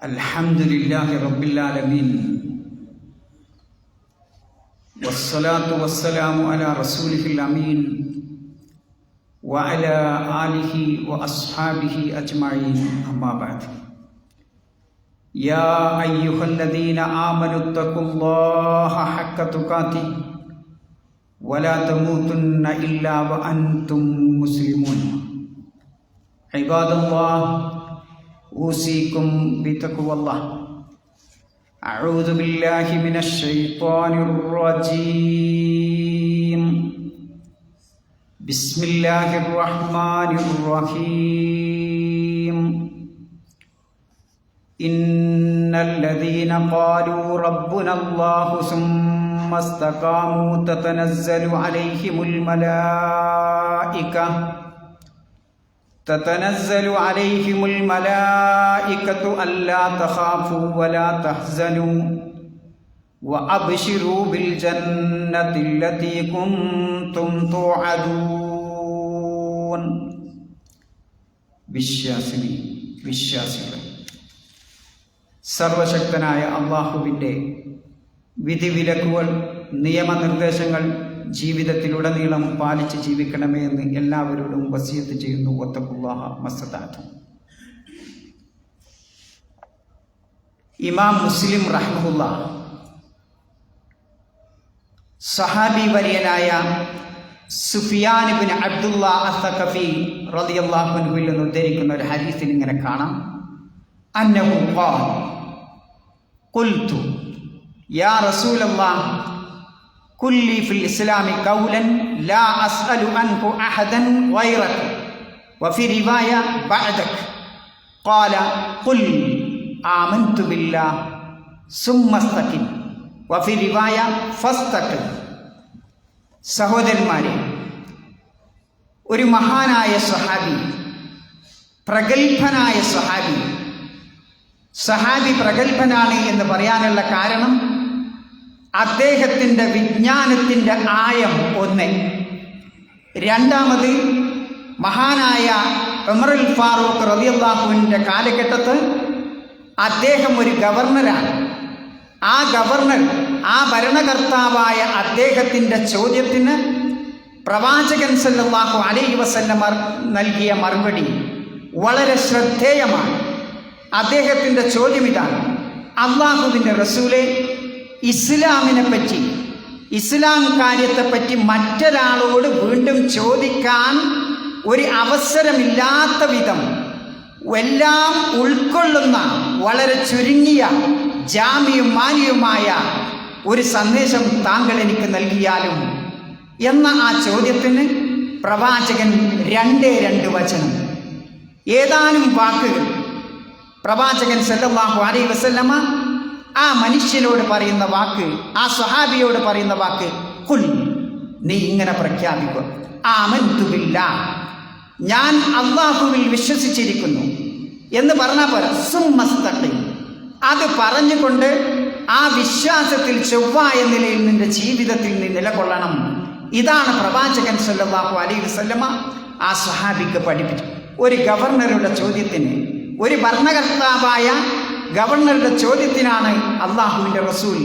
الحمد لله رب العالمين. والصلاة والسلام على رسوله الأمين وعلى آله وأصحابه أجمعين. أما بعد. يا أيها الذين آمنوا اتقوا الله حق تقاته ولا تموتن إلا وأنتم مسلمون. عباد الله أوصيكم بتقوى الله أعوذ بالله من الشيطان الرجيم بسم الله الرحمن الرحيم إن الذين قالوا ربنا الله ثم استقاموا تتنزل عليهم الملائكة تتنزل عليهم الملائكة ألا تخافوا ولا تحزنوا وأبشروا بالجنة التي كنتم توعدون വിശ്വാസിനി വിശ്വാസികൾ സർവശക്തനായ അള്ളാഹുവിൻ്റെ വിധിവിലക്കുകൾ നിയമനിർദ്ദേശങ്ങൾ ജീവിതത്തിലുടനീളം പാലിച്ച് ജീവിക്കണമേ എന്ന് എല്ലാവരോടും വസിയത്ത് ചെയ്യുന്നു. ഒത്തക്കുല്ലാഹ മസ്താത്ത് ഇമാം മുസ്ലിം റഹ്മുല്ല സഹാബി വര്യനായ സുഫിയാനിബിൻ അബ്ദുള്ള അസഖഫി റളിയല്ലാഹുവിൽ നിന്ന് ഉദ്ധരിക്കുന്ന ഒരു ഹരീസിൽ ഇങ്ങനെ കാണാം. അന്നഹു ഖാൽ ഖുൽതു യാ റസൂലല്ലാഹ് കുല്ലി ഫിൽ ഇസ്ലാമി കൗലൻ ലാ അസ്അലു അൻഹു അഹദൻ ഗൈറക വഫി റിവായ ബഅദക. ഖാല ഖുൽ ആമൻതു ബില്ലാഹ് സുമ്മ ഇസ്തഖിം വഫി റിവായ ഫസ്തഖിം സഹോദരന്മാരെ ഒരു മഹാനായ സഹാബി പ്രഗത്ഭനായ സഹാബി സഹാബി പ്രഗത്ഭനാണ് എന്ന് പറയാനുള്ള കാരണം അദ്ദേഹത്തിന്റെ വിജ്ഞാനത്തിന്റെ ആയം ഒന്ന്. രണ്ടാമത് മഹാനായ ഉമറുൽ ഫാറൂഖ് റബിയല്ലാഹുവിന്റെ കാലഘട്ടത്ത് അദ്ദേഹം ഒരു ഗവർണറാണ്. ആ ഗവർണർ ആ ഭരണകർത്താവായ അദ്ദേഹത്തിന്റെ ചോദ്യത്തിന് പ്രവാചകൻ സല്ലാഹു അലൈഹി വസല്ലം നൽകിയ മറുപടി വളരെ ശ്രദ്ധേയമാണ്. അദ്ദേഹത്തിന്റെ ചോദ്യം ഇതാണ് അള്ളാഹുവിന്റെ റസൂലെ ഇസ്ലാമിനെ പറ്റി ഇസ്ലാം കാര്യത്തെപ്പറ്റി മറ്റൊരാളോട് വീണ്ടും ചോദിക്കാൻ ഒരു അവസരമില്ലാത്ത വിധം എല്ലാം ഉൾക്കൊള്ളുന്ന വളരെ ചുരുങ്ങിയ ജാമ്യം മാന്യവുമായ ഒരു സന്ദേശം താങ്കൾ എനിക്ക് നൽകിയാലും എന്ന ആ ചോദ്യത്തിന് പ്രവാചകൻ രണ്ടേ രണ്ട് വചനം. ഏതാനും വാക്കുകൾ. പ്രവാചകൻ സല്ലല്ലാഹു അലൈ വസല്ലമ ആ മനുഷ്യനോട് പറയുന്ന വാക്ക് ആ സ്വഹാബിയോട് പറയുന്ന വാക്ക് കുൽ നീ ഇങ്ങനെ പ്രഖ്യാപിക്കുക ആമന്തുബില്ല ഞാൻ അള്ളാഹുവിൽ വിശ്വസിച്ചിരിക്കുന്നു. എന്ന് പറഞ്ഞാൽ പോരാ സുമസ്തഖി അത് പറഞ്ഞുകൊണ്ട് ആ വിശ്വാസത്തിൽ ചൊവ്വായ നിലയിൽ നിന്റെ ജീവിതത്തിൽ നീ നിലകൊള്ളണം. ഇതാണ് പ്രവാചകൻ സല്ലാഹു അലൈഹി വസല്ലമ ആ സ്വഹാബിക്ക് പഠിപ്പിച്ചു ഒരു ഗവർണറുടെ ചോദ്യത്തിന് ഒരു ഭരണകർത്താവായ ഗവർണറുടെ ചോദ്യത്തിനാണ് അള്ളാഹുവിന്റെ റസൂൽ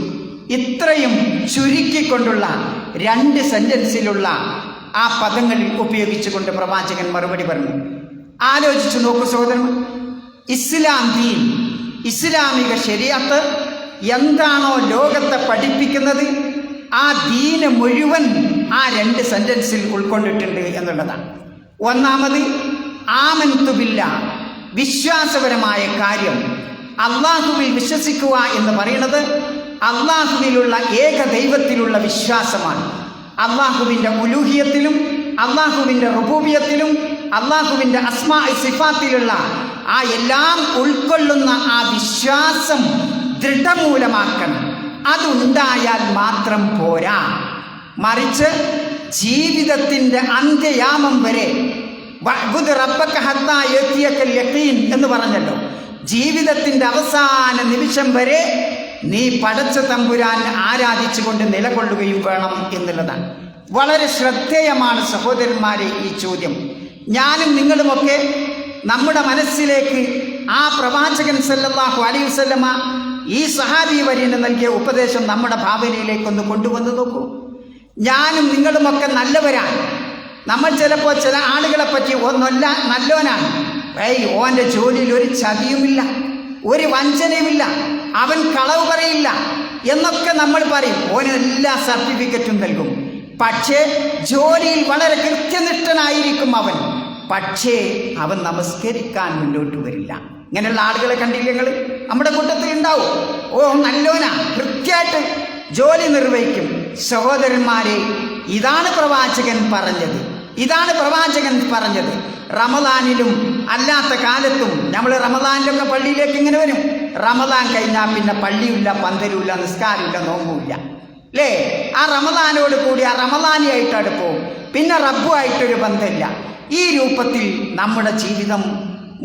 ഇത്രയും ചുരുക്കിക്കൊണ്ടുള്ള രണ്ട് സെന്റൻസിലുള്ള ആ പദങ്ങൾ ഉപയോഗിച്ചുകൊണ്ട് പ്രവാചകൻ മറുപടി പറഞ്ഞു. ആലോചിച്ചു നോക്കൂ സഹോദരൻ ഇസ്ലാം ദീൻ ഇസ്ലാമിക ശരിയത്ത് എന്താണോ ലോകത്തെ പഠിപ്പിക്കുന്നത്? ആ ദീന് മുഴുവൻ ആ രണ്ട് സെന്റൻസിൽ ഉൾക്കൊണ്ടിട്ടുണ്ട് എന്നുള്ളതാണ്. ഒന്നാമത് ആമൻതുബില്ല വിശ്വാസപരമായ കാര്യം അള്ളാഹുവിൽ വിശ്വസിക്കുക എന്ന് പറയുന്നത് അള്ളാഹുവിലുള്ള ഏക ദൈവത്തിലുള്ള വിശ്വാസമാണ്. അള്ളാഹുവിന്റെ ഉലൂഹിയത്തിലും അള്ളാഹുവിന്റെ റുബൂബിയത്തിലും അള്ളാഹുവിന്റെ അസ്മാ സിഫാത്തിലുള്ള ആ എല്ലാം ഉൾക്കൊള്ളുന്ന ആ വിശ്വാസം ദൃഢമൂലമാക്കണം. അതുണ്ടായാൽ മാത്രം പോരാ. മറിച്ച് ജീവിതത്തിന്റെ അന്ത്യയാമം വരെ എന്ന് പറഞ്ഞല്ലോ. ജീവിതത്തിന്റെ അവസാന നിമിഷം വരെ നീ പടച്ച തമ്പുരാൻ ആരാധിച്ചുകൊണ്ട് നിലകൊള്ളുകയും വേണം എന്നുള്ളതാണ്. വളരെ ശ്രദ്ധേയമാണ് സഹോദരന്മാരെ ഈ ചോദ്യം. ഞാനും നിങ്ങളുമൊക്കെ നമ്മുടെ മനസ്സിലേക്ക് ആ പ്രവാചകൻ സല്ലാഹു അലൈഹി വസല്ലമ ഈ സഹാബി വര്യന് നൽകിയ ഉപദേശം നമ്മുടെ ഭാവനയിലേക്കൊന്ന് കൊണ്ടുവന്ന് നോക്കൂ. ഞാനും നിങ്ങളുമൊക്കെ നല്ലവരാണ്. നമ്മൾ ചിലപ്പോൾ ചില ആളുകളെ പറ്റി ഒന്നല്ല നല്ലവനാണ്. ഏയ് ഓന്റെ ജോലിയിൽ ഒരു ചതിയുമില്ല ഒരു വഞ്ചനയുമില്ല അവൻ കളവ് പറയില്ല എന്നൊക്കെ നമ്മൾ പറയും. ഓന് എല്ലാ സർട്ടിഫിക്കറ്റും നൽകും. പക്ഷേ ജോലിയിൽ വളരെ കൃത്യനിഷ്ഠനായിരിക്കും അവൻ. പക്ഷേ അവൻ നമസ്കരിക്കാൻ മുന്നോട്ട് വരില്ല. ഇങ്ങനെയുള്ള ആളുകളെ കണ്ടില്ല ഞങ്ങൾ നമ്മുടെ കൂട്ടത്തിൽ ഉണ്ടാവും. ഓ നല്ലോനാ കൃത്യമായിട്ട് ജോലി നിർവഹിക്കും. സഹോദരന്മാരെ ഇതാണ് പ്രവാചകൻ പറഞ്ഞത്. ഇതാണ് പ്രവാചകൻ പറഞ്ഞത്. റമദാനിലും അല്ലാത്ത കാലത്തും നമ്മൾ റമദാനിലൊക്കെ പള്ളിയിലേക്ക് ഇങ്ങനെ വരും. റമദാൻ കഴിഞ്ഞാൽ പിന്നെ പള്ളിയില്ല പന്തലുമില്ല നിസ്കാരമില്ല നോമ്പുമില്ല. അല്ലേ ആ റമദാനോട് കൂടി ആ റമദാനിയായിട്ട് അടുപ്പവും പിന്നെ റബ്ബുമായിട്ടൊരു ബന്ധമില്ല. ഈ രൂപത്തിൽ നമ്മുടെ ജീവിതം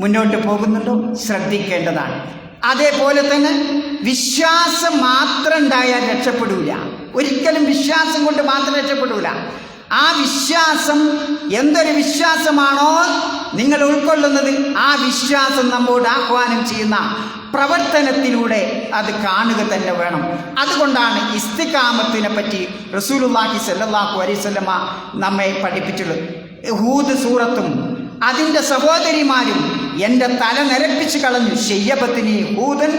മുന്നോട്ട് പോകുന്നുണ്ടോ? ശ്രദ്ധിക്കേണ്ടതാണ്. അതേപോലെ തന്നെ വിശ്വാസം മാത്രം ഉണ്ടായാൽ രക്ഷപ്പെടില്ല ഒരിക്കലും വിശ്വാസം കൊണ്ട് മാത്രം രക്ഷപ്പെടൂല. ആ വിശ്വാസം എന്തൊരു വിശ്വാസമാണോ നിങ്ങൾ ഉൾക്കൊള്ളുന്നത് ആ വിശ്വാസം നമ്മോട് ആഹ്വാനം ചെയ്യുന്ന പ്രവർത്തനത്തിലൂടെ അത് കാണുക തന്നെ വേണം. അതുകൊണ്ടാണ് ഇസ്തികാമത്തിനെ പറ്റി റസൂലുല്ലാഹി സല്ലല്ലാഹു അലൈഹി വസല്ലമ നമ്മെ പഠിപ്പിച്ചുള്ളത് ഹൂദ് സൂറത്തും അതിന്റെ സഹോദരിമാരും എന്റെ തല നിരപ്പിച്ച് കളഞ്ഞു. ശയ്യബത്തിനി ഹൂദൻ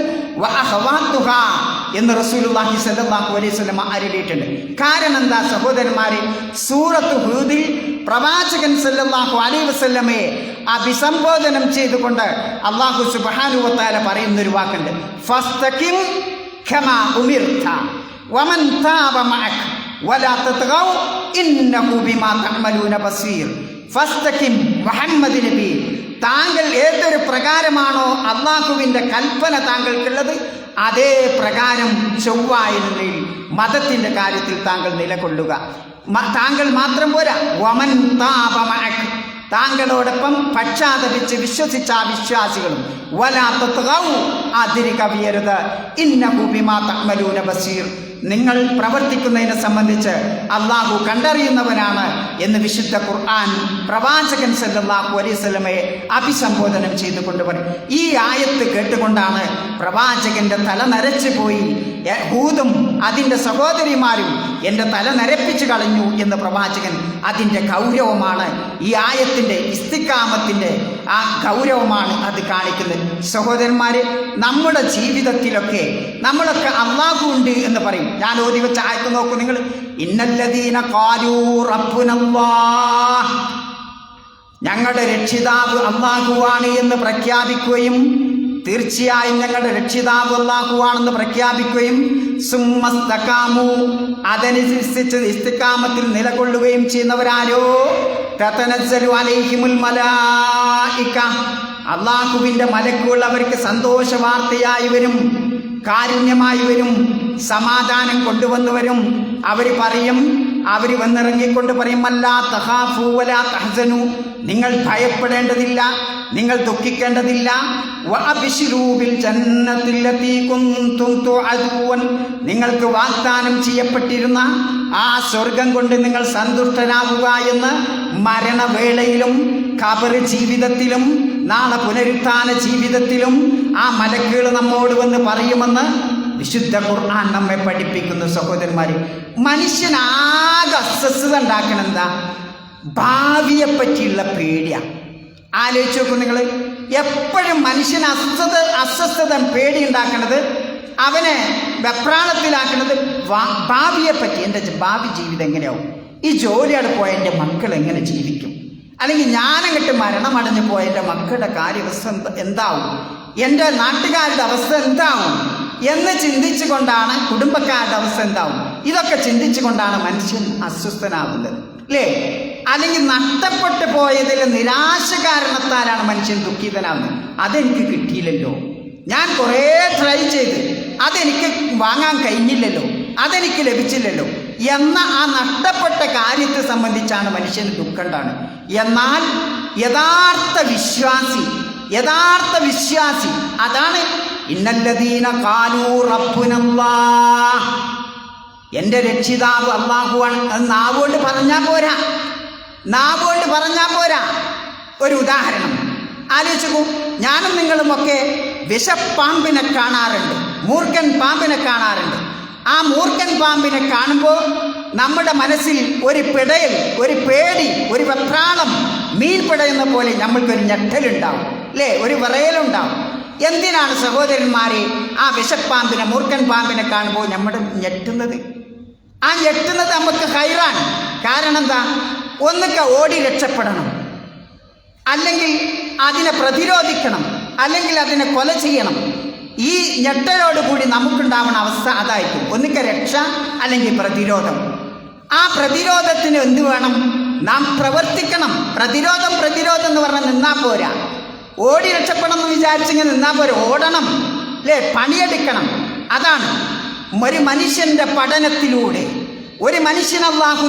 എന്ന് റസൂലുള്ളാഹി സല്ലല്ലാഹു അലൈഹി വസല്ലം അരുളിയിട്ടുണ്ട്. കാരണം എന്താ സഹോദരന്മാരെ? സൂറത്ത് ഹൂദിൽ പ്രവാചകൻ സല്ലല്ലാഹു അലൈഹി വസല്ലമയെ അഭിസംബോധനം ചെയ്തുകൊണ്ട് അള്ളാഹു പറയുന്ന ഒരു വാക്കുണ്ട്. ഫസ്തഖിം ഖമാ ഉമിർത. വമൻ താബ മഅക. വലാ തത്ഗൗ ഇന്നഹു ബിമാ തഅമലൂന ബസീർ. ഫസ്തഖിം മുഹമ്മദ് നബി. താങ്കൾ ഏതൊരു പ്രകാരമാണോ അള്ളാഹുവിന്റെ കൽപ്പന താങ്കൾക്കുള്ളത്? അതേ പ്രകാരം ചൊവ്വായിരുന്നിൽ മതത്തിന്റെ കാര്യത്തിൽ താങ്കൾ നിലകൊള്ളുക. താങ്കൾ മാത്രം പോരാ. വമൻ താപമഴക്ക്. താങ്കളോടൊപ്പം പക്ഷാതപിച്ച് വിശ്വസിച്ച ആ വിശ്വാസികളും വലാത്ത അതിരി കവിയരുത്. ഇന്നഹു ബിമാ തമ്മലൂന ബസീർ. നിങ്ങൾ പ്രവർത്തിക്കുന്നതിനെ സംബന്ധിച്ച് അള്ളാഹു കണ്ടറിയുന്നവനാണ് എന്ന് വിശുദ്ധ ഖുർആൻ പ്രവാചകൻ സല്ലാഹു അലൈഹി വസല്ലമയെ അഭിസംബോധനം ചെയ്തുകൊണ്ട് പറയും ഈ ആയത്ത് കേട്ടുകൊണ്ടാണ് പ്രവാചകന്റെ തല നരച്ചു പോയി. ഭൂതും അതിന്റെ സഹോദരിമാരും എന്റെ തല നരപ്പിച്ചു കളഞ്ഞു എന്ന് പ്രവാചകൻ അതിന്റെ ഗൗരവമാണ് ഈ ആയത്തിന്റെ ഇസ്തിക്കാമത്തിന്റെ ആ ഗൗരവമാണ് അത് കാണിക്കുന്നത്. സഹോദരന്മാരെ നമ്മുടെ ജീവിതത്തിലൊക്കെ നമ്മളൊക്കെ അള്ളാഹു ഉണ്ട് എന്ന് പറയും. ഞാൻ ഓതി വെച്ച ആയത്ത് നോക്കൂ നിങ്ങൾ. ഇന്നല്ലദീന കാലൂ ഞങ്ങളുടെ രക്ഷിതാവ് അള്ളാഹുവാണ് എന്ന് പ്രഖ്യാപിക്കുകയും തീർച്ചയായും ഞങ്ങളുടെ രക്ഷിതാവ് അള്ളാഹുവാണെന്ന് പ്രഖ്യാപിക്കുകയും സുമ്മസ്തക്കാമു അതനുസരിച്ച് ഇസ്തിക്കാമത്തിൽ നിലകൊള്ളുകയും ചെയ്യുന്നവരാരോ? അള്ളാഹുവിന്റെ മലക്കുകൾ അവർക്ക് സന്തോഷ വാർത്തയായി വരും കാരുണ്യമായി വരും സമാധാനം കൊണ്ടുവന്നു വരും. അവർ പറയും അവർ വന്നിറങ്ങിക്കൊണ്ട് പറയും അല്ലാ തഹാഫു വലാ തഹസനു. നിങ്ങൾ ഭയപ്പെടേണ്ടതില്ല നിങ്ങൾ ദുഃഖിക്കേണ്ടതില്ല. നിങ്ങൾക്ക് വാഗ്ദാനം ചെയ്യപ്പെട്ടിരുന്ന ആ സ്വർഗം കൊണ്ട് നിങ്ങൾ സന്തുഷ്ടനാവുക എന്ന് മരണവേളയിലും കബറ് ജീവിതത്തിലും നാളെ പുനരുത്ഥാന ജീവിതത്തിലും ആ മലക്കുകൾ നമ്മോട് വന്ന് പറയുമെന്ന് വിശുദ്ധ ഖുർആൻ നമ്മെ പഠിപ്പിക്കുന്നു സഹോദരന്മാരെ മനുഷ്യനാകെ അസ്വസ്ഥത ഉണ്ടാക്കണം എന്താ? ഭാവിയെ പറ്റിയുള്ള പേടിയാണ് ആലോചിച്ച് നോക്കൂ നിങ്ങൾ എപ്പോഴും മനുഷ്യന് അസ്വസ്ഥത അസ്വസ്ഥത പേടി ഉണ്ടാക്കണത് അവനെ വെപ്രാളത്തിലാക്കുന്നത് ഭാവിയെ പറ്റി. എന്റെ ഭാവി ജീവിതം എങ്ങനെയാവും? ഈ ജോലിയാണ് പോയ എന്റെ മക്കൾ എങ്ങനെ ജീവിക്കും? അല്ലെങ്കിൽ ഞാനങ്ങട്ട് മരണമടഞ്ഞു പോയ എന്റെ മക്കളുടെ കാര്യവസ്ഥ എന്ത- എന്താവും? എന്റെ നാട്ടുകാരുടെ അവസ്ഥ എന്താവും? എന്ന് ചിന്തിച്ചുകൊണ്ടാണ് കുടുംബക്കാരുടെ അവസ്ഥ എന്താവും? ഇതൊക്കെ ചിന്തിച്ചുകൊണ്ടാണ് മനുഷ്യൻ അസ്വസ്ഥനാവുന്നത് അല്ലേ അല്ലെങ്കിൽ നഷ്ടപ്പെട്ടു പോയതിൽ നിരാശ കാരണത്താലാണ് മനുഷ്യൻ ദുഃഖിതനാവുന്നത് അതെനിക്ക് കിട്ടിയില്ലല്ലോ. ഞാൻ കുറേ ട്രൈ ചെയ്ത്. അതെനിക്ക് വാങ്ങാൻ കഴിഞ്ഞില്ലല്ലോ. അതെനിക്ക് ലഭിച്ചില്ലല്ലോ. എന്ന ആ നഷ്ടപ്പെട്ട കാര്യത്തെ സംബന്ധിച്ചാണ് മനുഷ്യന് ദുഃഖണ്ടാണ് എന്നാൽ യഥാർത്ഥ വിശ്വാസി യഥാർത്ഥ വിശ്വാസി അതാണ് ഇന്നല്ലദീന കാലൂ റബ്ബുനല്ലാഹ്. എന്റെ രക്ഷിതാവ് അള്ളാഹുവാണ് അത് നാവുകൊണ്ട് പറഞ്ഞാൽ പോരാ. നാവുകൊണ്ട് പറഞ്ഞാൽ പോരാ. ഒരു ഉദാഹരണം. ആലോചിച്ചു ഞാനും നിങ്ങളുമൊക്കെ വിഷപ്പാമ്പിനെ കാണാറുണ്ട്. മൂർഖൻ പാമ്പിനെ കാണാറുണ്ട്. ആ മൂർഖൻ പാമ്പിനെ കാണുമ്പോൾ നമ്മുടെ മനസ്സിൽ ഒരു പിടയൽ ഒരു പേടി ഒരു വെപ്രാളം മീൻ പിടയുന്ന പോലെ നമ്മൾക്കൊരു ഞെട്ടലുണ്ടാവും. അല്ലേ? ഒരു വിറയലുണ്ടാവും. എന്തിനാണ് സഹോദരന്മാരെ ആ വിഷപ്പാമ്പിനെ മൂർഖൻ പാമ്പിനെ കാണുമ്പോൾ നമ്മൾ ഞെട്ടുന്നത്? ആ ഞെട്ടുന്നത് നമുക്ക് ഹൈറാണ്. കാരണം എന്താ? ഒന്നൊക്കെ ഓടി രക്ഷപ്പെടണം. അല്ലെങ്കിൽ അതിനെ പ്രതിരോധിക്കണം. അല്ലെങ്കിൽ അതിനെ കൊല ചെയ്യണം. ഈ ഞെട്ടലോടുകൂടി നമുക്കുണ്ടാവുന്ന അവസ്ഥ അതായിരിക്കും. ഒന്നിക്ക രക്ഷ അല്ലെങ്കിൽ പ്രതിരോധം. ആ പ്രതിരോധത്തിന് എന്ത് വേണം? നാം പ്രവർത്തിക്കണം. പ്രതിരോധം പ്രതിരോധം എന്ന് പറഞ്ഞാൽ നിന്നാ പോരാ. ഓടി രക്ഷപ്പെടണം എന്ന് വിചാരിച്ചിങ്ങനെ നിന്നാൽ പോരാ? ഓടണം. അല്ലേ? പണിയെടുക്കണം. അതാണ്. ഒരു മനുഷ്യന്റെ പഠനത്തിലൂടെ. ഒരു മനുഷ്യൻ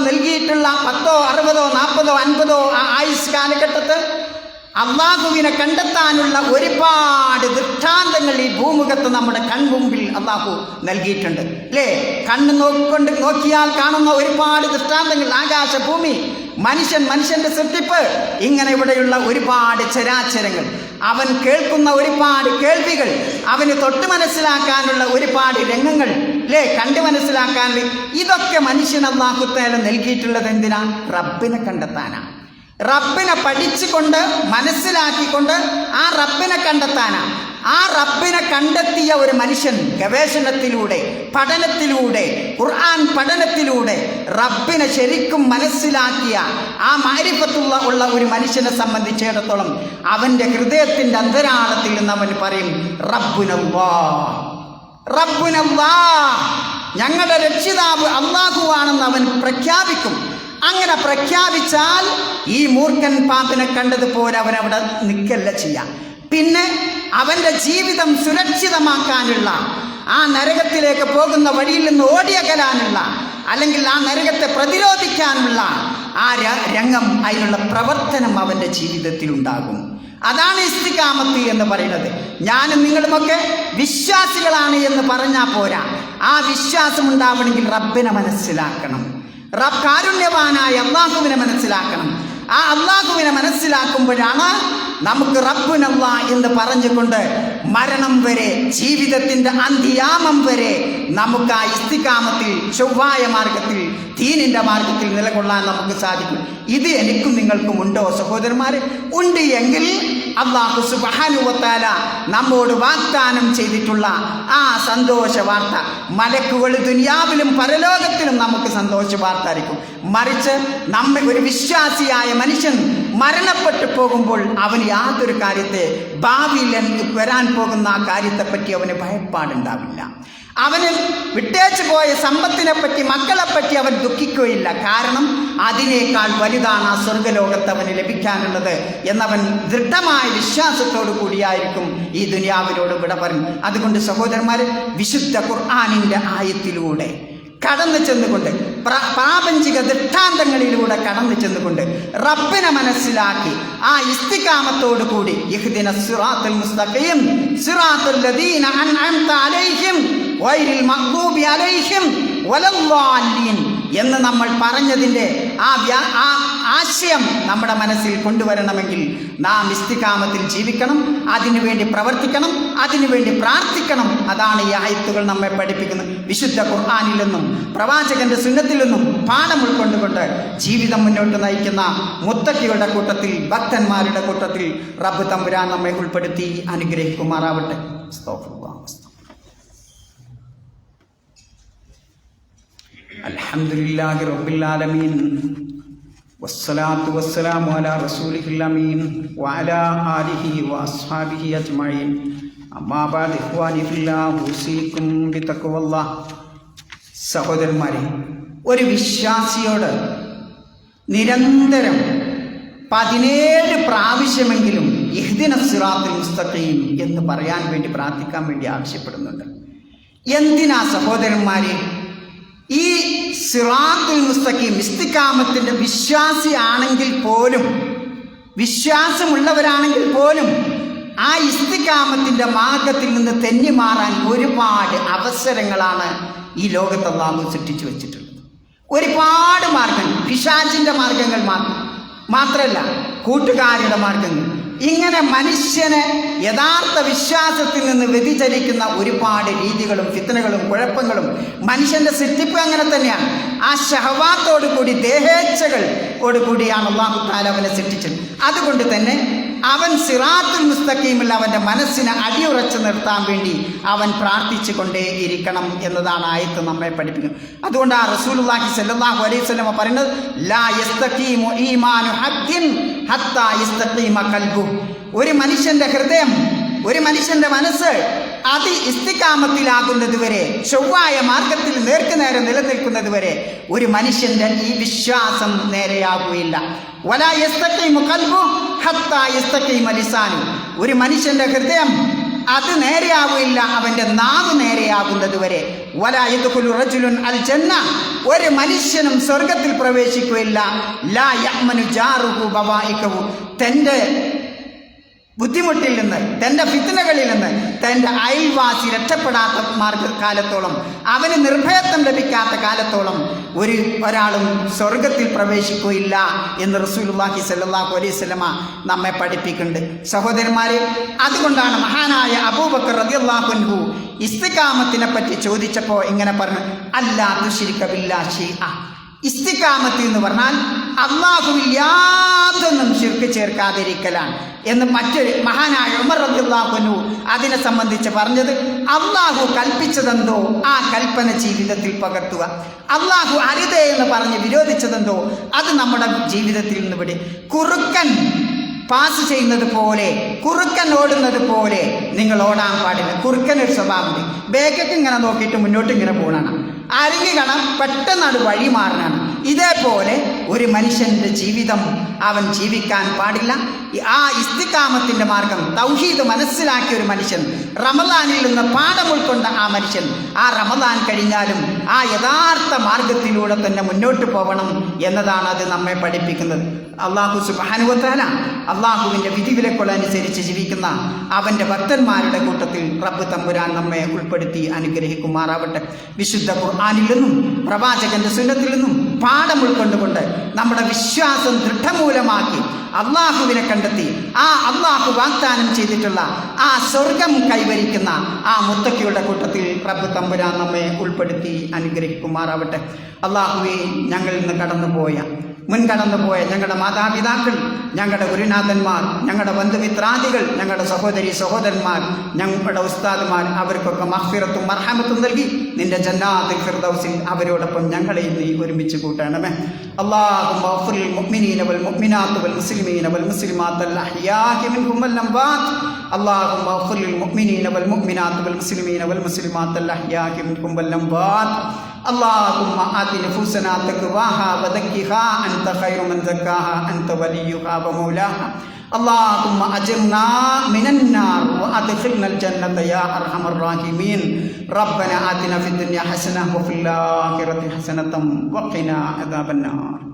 നൽകിയിട്ടുള്ള പത്തോ അറുപതോ നാൽപ്പതോ അൻപതോ ആയുസ് കാലഘട്ടത്ത് അള്ളാഹുവിനെ കണ്ടെത്താനുള്ള ഒരുപാട് ദൃഷ്ടാന്തങ്ങൾ ഈ ഭൂമുഖത്ത് നമ്മുടെ കൺമുമ്പിൽ അള്ളാഹു നൽകിയിട്ടുണ്ട്. അല്ലേ? കണ്ണ് നോക്കൊണ്ട് നോക്കിയാൽ കാണുന്ന ഒരുപാട് ദൃഷ്ടാന്തങ്ങൾ ആകാശ ഭൂമി മനുഷ്യൻ മനുഷ്യന്റെ സൃഷ്ടിപ്പ്. ഇങ്ങനെ ഇവിടെയുള്ള ഒരുപാട് ചരാചരങ്ങൾ. അവൻ കേൾക്കുന്ന ഒരുപാട് കേൾവികൾ. അവന് തൊട്ട് മനസ്സിലാക്കാനുള്ള ഒരുപാട് രംഗങ്ങൾ. അല്ലേ കണ്ടു മനസ്സിലാക്കാൻ. ഇതൊക്കെ മനുഷ്യൻ അള്ളാഹുത്തേല നൽകിയിട്ടുള്ളത് എന്തിനാ? റബ്ബിനെ കണ്ടെത്താനാണ് റബ്ബിനെ പഠിച്ചുകൊണ്ട് മനസ്സിലാക്കിക്കൊണ്ട് ആ റബ്ബിനെ കണ്ടെത്താനാണ് ആ റബ്ബിനെ കണ്ടെത്തിയ ഒരു മനുഷ്യൻ ഗവേഷണത്തിലൂടെ പഠനത്തിലൂടെ ഖുർആൻ പഠനത്തിലൂടെ റബ്ബിനെ ശരിക്കും മനസ്സിലാക്കിയ ആ മാരിപ്പത്തുള്ള ഉള്ള ഒരു മനുഷ്യനെ സംബന്ധിച്ചിടത്തോളം അവന്റെ ഹൃദയത്തിന്റെ അന്തരാളത്തിൽ നിന്ന് അവൻ പറയും റബ്ബുനല്ലാ റബ്ബുനല്ലാ ഞങ്ങളുടെ രക്ഷിതാവ് അള്ളാഹുവാണെന്ന് അവൻ പ്രഖ്യാപിക്കും. അങ്ങനെ പ്രഖ്യാപിച്ചാൽ ഈ മൂർഖൻ പാമ്പിനെ കണ്ടതുപോലെ അവൻ അവിടെ നിൽക്കല്ല ചെയ്യാം. പിന്നെ അവന്റെ ജീവിതം സുരക്ഷിതമാക്കാനുള്ള ആ നരകത്തിലേക്ക് പോകുന്ന വഴിയിൽ നിന്ന് ഓടിയകലാനുള്ള അല്ലെങ്കിൽ ആ നരകത്തെ പ്രതിരോധിക്കാനുള്ള ആ രംഗം അതിനുള്ള പ്രവർത്തനം അവന്റെ ജീവിതത്തിൽ ഉണ്ടാകും. അതാണ് ഇസ്തികാമത്ത് എന്ന് പറയുന്നത്. ഞാനും നിങ്ങളുമൊക്കെ വിശ്വാസികളാണ് എന്ന് പറഞ്ഞാൽ പോരാ. ആ വിശ്വാസം ഉണ്ടാവണമെങ്കിൽ റബ്ബിനെ മനസ്സിലാക്കണം. റബ് കാരുണ്യവാനായ അള്ളാഹുവിനെ മനസ്സിലാക്കണം. ആ അള്ളാഹുവിനെ മനസ്സിലാക്കുമ്പോഴാണ് നമുക്ക് റബ്ബുനല്ല എന്ന് പറഞ്ഞുകൊണ്ട് മരണം വരെ ജീവിതത്തിന്റെ അന്ത്യാമം വരെ നമുക്ക് ആ ഇസ്തികാമത്തിൽ ചൊവ്വായ മാർഗത്തിൽ തീനിന്റെ മാർഗത്തിൽ നിലകൊള്ളാൻ നമുക്ക് സാധിക്കും. ഇത് എനിക്കും നിങ്ങൾക്കും ഉണ്ടോ സഹോദരന്മാരെ? ഉണ്ട് എങ്കിൽ അള്ളാഹു സുബാനുവത്താല നമ്മോട് വാഗ്ദാനം ചെയ്തിട്ടുള്ള ആ സന്തോഷ വാർത്ത മലക്കുകൾ ദുനിയാവിലും പരലോകത്തിലും നമുക്ക് സന്തോഷ വാർത്ത ആയിരിക്കും. മറിച്ച് നമ്മെ ഒരു വിശ്വാസിയായ മനുഷ്യൻ മരണപ്പെട്ടു പോകുമ്പോൾ അവന് യാതൊരു കാര്യത്തെ ഭാവിയിൽ വരാൻ പോകുന്ന ആ കാര്യത്തെപ്പറ്റി അവന് ഭയപ്പാടുണ്ടാവില്ല. അവന് വിട്ടേച്ചു പോയ സമ്പത്തിനെപ്പറ്റി പറ്റി മക്കളെ പറ്റി അവൻ ദുഃഖിക്കുകയില്ല. കാരണം അതിനേക്കാൾ വലുതാണ് ആ സ്വർഗലോകത്ത് അവന് ലഭിക്കാനുള്ളത് എന്നവൻ ദൃഢമായ വിശ്വാസത്തോടു കൂടിയായിരിക്കും ഈ ദുനിയാവിനോട് വിട അതുകൊണ്ട് സഹോദരന്മാർ വിശുദ്ധ ഖുർആാനിന്റെ ആയത്തിലൂടെ കടന്നു ചെന്നുകൊണ്ട് പ്ര- പ്രാപഞ്ചിക ദൃഷ്ടാന്തങ്ങളിലൂടെ കടന്നു ചെന്നുകൊണ്ട് റബ്ബിനെ മനസ്സിലാക്കി ആ ഇസ്തികാമത്തോടു കൂടി ഇഹ്ദിന സിറാത്തുൽ മുസ്തഖീം സിറാത്തുൽ ലദീന അൻഅംത അലൈഹിം ഗൈറിൽ മഖ്ദൂബി അലൈഹിം വലദ്ദാലിൻ എന്ന് നമ്മൾ പറഞ്ഞതിന്റെ ആ വ്യാ- ആ ആശയം നമ്മുടെ മനസ്സിൽ കൊണ്ടുവരണമെങ്കിൽ നാം ഇസ്തികാമത്തിൽ ജീവിക്കണം അതിനുവേണ്ടി പ്രവർത്തിക്കണം അതിനുവേണ്ടി പ്രാർത്ഥിക്കണം. അതാണ് ഈ ആയത്തുകൾ നമ്മെ പഠിപ്പിക്കുന്നത്. വിശുദ്ധ ഖുർആാനിൽ നിന്നും പ്രവാചകന്റെ സുന്നത്തിൽ നിന്നും പാഠം ഉൾക്കൊണ്ടുകൊണ്ട് ജീവിതം മുന്നോട്ട് നയിക്കുന്ന മുത്തക്കിയുടെ കൂട്ടത്തിൽ ഭക്തന്മാരുടെ കൂട്ടത്തിൽ റബ്ബ് തമ്പുരാൻ നമ്മെ ഉൾപ്പെടുത്തി അനുഗ്രഹിക്കുമാറാവട്ടെ. അസ്തഗ്ഫിറുല്ലാഹ്, അലഹമുല്ലാഹി റബ്ബില്ലാലമീൻ വസ്സലാത്തു വസ്സലാമു അല റസൂലിഹില്ലമീൻ വാല ആലിഹി വാസ്ഹാബിഹി അജ്മീൻ അമ്മാബാദ് ഇഹ്വാനിഫില്ലാ ഹുസീക്കും ബിത്തക്കുവല്ല സഹോദരന്മാരെ ഒരു വിശ്വാസിയോട് നിരന്തരം പതിനേഴ് പ്രാവശ്യമെങ്കിലും ഇഹ്ദിന സിറാത്തിൽ മുസ്തഖീം എന്ന് പറയാൻ വേണ്ടി പ്രാർത്ഥിക്കാൻ വേണ്ടി ആവശ്യപ്പെടുന്നുണ്ട്. എന്തിനാ സഹോദരന്മാരെ ഈ സിറാത്തുൽ മുസ്തഖീം ഇസ്തിക്കാമത്തിന്റെ വിശ്വാസിയാണെങ്കിൽ പോലും വിശ്വാസമുള്ളവരാണെങ്കിൽ പോലും ആ ഇസ്തിക്കാമത്തിന്റെ മാർഗത്തിൽ നിന്ന് തെന്നി മാറാൻ ഒരുപാട് അവസരങ്ങളാണ് ഈ ലോകത്ത് അള്ളാഹു സൃഷ്ടിച്ചു വെച്ചിട്ടുള്ളത്. ഒരുപാട് മാർഗങ്ങൾ പിശാചിന്റെ മാർഗങ്ങൾ മാത്രം മാത്രമല്ല കൂട്ടുകാരുടെ മാർഗങ്ങൾ. ഇങ്ങനെ മനുഷ്യനെ യഥാർത്ഥ വിശ്വാസത്തിൽ നിന്ന് വ്യതിചലിക്കുന്ന ഒരുപാട് രീതികളും ഫിത്തനകളും കുഴപ്പങ്ങളും മനുഷ്യന്റെ സൃഷ്ടിപ്പ് അങ്ങനെ തന്നെയാണ്. ആ ഷഹവാത്തോടുകൂടി ദേഹേച്ഛകൾ കൂടിയാണ് അള്ളാഹു താല അവനെ സൃഷ്ടിച്ചത്. അതുകൊണ്ട് തന്നെ അവൻ സിറാത്തുൽ മുസ്തഖീമിൽ അവന്റെ മനസ്സിനെ അടിയുറച്ചു നിർത്താൻ വേണ്ടി അവൻ പ്രാർത്ഥിച്ചു കൊണ്ടേ ഇരിക്കണം എന്നതാണ് ആയത്ത് നമ്മെ പഠിപ്പിക്കുന്നത്. അതുകൊണ്ട് ആ റസൂലുള്ളാഹി സല്ലല്ലാഹു അലൈഹി വസല്ലം പറയുന്നത് ലാ യസ്തഖീമു ഈമാനു ഹത്താ യസ്തഖീമ ഖൽബു ഒരു മനുഷ്യന്റെ ഹൃദയം ഒരു മനുഷ്യന്റെ മനസ്സ് അതി ഇസ്തിക്കാമത്തിലാകുന്നത് വരെ ചൊവ്വായ മാർഗത്തിൽ നേർക്കുനേരെ നിലനിൽക്കുന്നത് വരെ ഒരു മനുഷ്യന്റെ ഈ വിശ്വാസം നേരെയാകുകയില്ല വലാ ഒരു മനുഷ്യന്റെ ഹൃദയം അത് നേരെയാവില്ല അവന്റെ നാവ് നേരെയാകുന്നത് വരെ. ജന്ന. ഒരു മനുഷ്യനും സ്വർഗത്തിൽ പ്രവേശിക്കുകയില്ല. തന്റെ ബുദ്ധിമുട്ടിൽ നിന്ന് തന്റെ ഫിത്തനകളിൽ നിന്ന് തന്റെ അയൽവാസി രക്ഷപ്പെടാത്ത മാർഗ കാലത്തോളം അവന് നിർഭയത്വം ലഭിക്കാത്ത കാലത്തോളം ഒരു ഒരാളും സ്വർഗത്തിൽ പ്രവേശിക്കുകയില്ല എന്ന് റസൂലുള്ളാഹി സല്ലല്ലാഹു അലൈഹി വസല്ലമ നമ്മെ പഠിപ്പിക്കുന്നുണ്ട്. സഹോദരന്മാരെ അതുകൊണ്ടാണ് മഹാനായ അബൂബക്കർ റളിയല്ലാഹു അൻഹു ഇസ്തികാമത്തിനെ പറ്റി ചോദിച്ചപ്പോൾ ഇങ്ങനെ പറഞ്ഞു അല്ലാ തുശിരിക ആ ഇസ്തികാമത്ത് എന്ന് പറഞ്ഞാൽ അള്ളാഹുവിൽ യാതൊന്നും ശിർക്ക് ചേർക്കാതിരിക്കലാണ്. എന്ന് മറ്റൊരു മഹാനായ ഉമർ റബ്ദുല്ലാഹുനു അതിനെ സംബന്ധിച്ച് പറഞ്ഞത്. അള്ളാഹു കൽപ്പിച്ചതെന്തോ ആ കൽപ്പന ജീവിതത്തിൽ പകർത്തുക. അള്ളാഹു അരുതേ എന്ന് പറഞ്ഞ് വിരോധിച്ചതെന്തോ അത് നമ്മുടെ ജീവിതത്തിൽ നിന്ന് വിടെ. കുറുക്കൻ പാസ് ചെയ്യുന്നത് പോലെ കുറുക്കൻ ഓടുന്നത് പോലെ നിങ്ങൾ ഓടാൻ പാടില്ല. കുറുക്കൻ ഒരു സ്വഭാവമുണ്ട് ബേക്കൊക്കെ ഇങ്ങനെ നോക്കിയിട്ട് മുന്നോട്ട് ഇങ്ങനെ പോകണം അരങ്ങി കാണാൻ പെട്ടെന്ന് വഴി മാറണം ഇതേപോലെ ഒരു മനുഷ്യന്റെ ജീവിതം അവൻ ജീവിക്കാൻ പാടില്ല. ആ ഇസ്തിക്കാമത്തിന്റെ മാർഗം തൗഹീദ് മനസ്സിലാക്കിയ ഒരു മനുഷ്യൻ റമദാനിൽ നിന്ന് പാഠം ഉൾക്കൊണ്ട ആ മനുഷ്യൻ ആ റമദാൻ കഴിഞ്ഞാലും ആ യഥാർത്ഥ മാർഗത്തിലൂടെ തന്നെ മുന്നോട്ട് പോകണം എന്നതാണ് അത് നമ്മെ പഠിപ്പിക്കുന്നത്. അള്ളാഹു സുബാനുവത്താല അള്ളാഹുവിന്റെ വിധിവിലക്കുള്ളനുസരിച്ച് ജീവിക്കുന്ന അവന്റെ ഭക്തന്മാരുടെ കൂട്ടത്തിൽ റബ്ബ് തമ്പുരാൻ നമ്മെ ഉൾപ്പെടുത്തി അനുഗ്രഹിക്കുമാറാവട്ടെ. വിശുദ്ധ ഖുർആാനിൽ നിന്നും പ്രവാചകന്റെ സുന്നത്തിൽ നിന്നും പാഠം ഉൾക്കൊണ്ടുകൊണ്ട് നമ്മുടെ വിശ്വാസം ദൃഢമൂലമാക്കി അള്ളാഹുവിനെ കണ്ടെത്തി ആ അള്ളാഹു വാഗ്ദാനം ചെയ്തിട്ടുള്ള ആ സ്വർഗം കൈവരിക്കുന്ന ആ മുത്തക്കിയുടെ കൂട്ടത്തിൽ പ്രഭു തമ്പുരാൻ നമ്മെ ഉൾപ്പെടുത്തി അനുഗ്രഹിക്കുമാറാവട്ടെ. അള്ളാഹുവെ ഞങ്ങളിൽ നിന്ന് കടന്നുപോയ മുൻകടന്നുപോയ ഞങ്ങളുടെ മാതാപിതാക്കൾ ഞങ്ങളുടെ ഗുരുനാഥന്മാർ ഞങ്ങളുടെ ബന്ധുമിത്രാദികൾ ഞങ്ങളുടെ സഹോദരി സഹോദരന്മാർ ഞങ്ങളുടെ ഉസ്താദുമാർ അവർക്കൊക്കെ മഹ്ഫിറത്തും മർഹമത്തും നൽകി നിന്റെ ജന്നാത്തിൽ ഫിർദൗസിൽ അവരോടൊപ്പം ഞങ്ങളെയും നീ ഒരുമിച്ച് കൂട്ടണമേ اللهم اغفر للمؤمنين والمؤمنات والمسلمين والمسلمات الأحياء منهم والأموات اللهم اغفر للمؤمنين والمؤمنات والمسلمين والمسلمات الأحياء منهم والأموات اللهم آت نفوسنا تقواها وزكها أنت خير من زكاها أنت وليها ومولاها اللهم أجرنا من النار وأدخلنا الجنة يا أرحم الراحمين ربنا آتنا في الدنيا حسنة وفي الآخرة حسنة وقنا عذاب النار